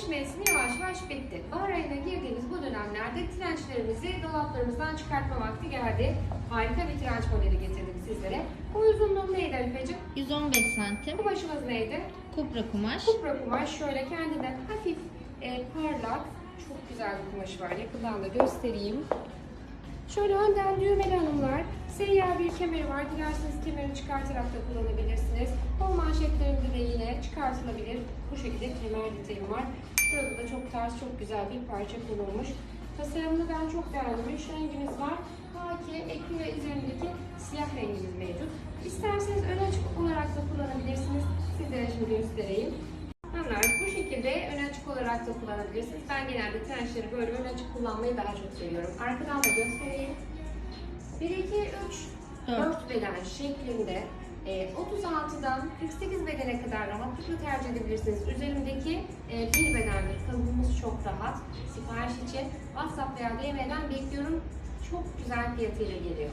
kış mevsimi yavaş yavaş bitti. Bahar ayına girdiğimiz bu dönemlerde trençlerimizi dolaplarımızdan çıkartma vakti geldi. Harika bir trenç modeli getirdim sizlere. Bu uzunluğu neydi Arifeciğim? 115 santim. Kumaşımız neydi? Kupra kumaş. Kupra kumaş şöyle kendinden hafif e, parlak. Çok güzel bir kumaşı var. Yakından da göstereyim. Şöyle önden düğmeli hanımlar. Seyyar bir kemeri var. Dilerseniz kemerini çıkartarak da kullanabilirsiniz. Kol manşetlerinde de yine çıkartılabilir. Bu şekilde kemer detayım var. Burada da çok tarz, çok güzel bir parça kullanılmış. Tasarımını ben çok beğendim. Üç rengimiz var. Haki, ekli ve üzerindeki siyah rengimiz mevcut. İsterseniz ön açık olarak da kullanabilirsiniz. Sizlere şimdi göstereyim. Hanımlar bu şekilde ön açık olarak da kullanabilirsiniz. Ben genelde trençleri böyle ön açık kullanmayı daha çok seviyorum. Arkadan da göstereyim. 1, 2, 3, Dört. 4 beden şeklinde e, 36'dan 48 bedene kadar rahatlıkla tercih edebilirsiniz. Üzerindeki e, bir bedendir. Kalıbımız çok rahat. Sipariş için WhatsApp veya DM'den bekliyorum. Çok güzel fiyatıyla geliyor.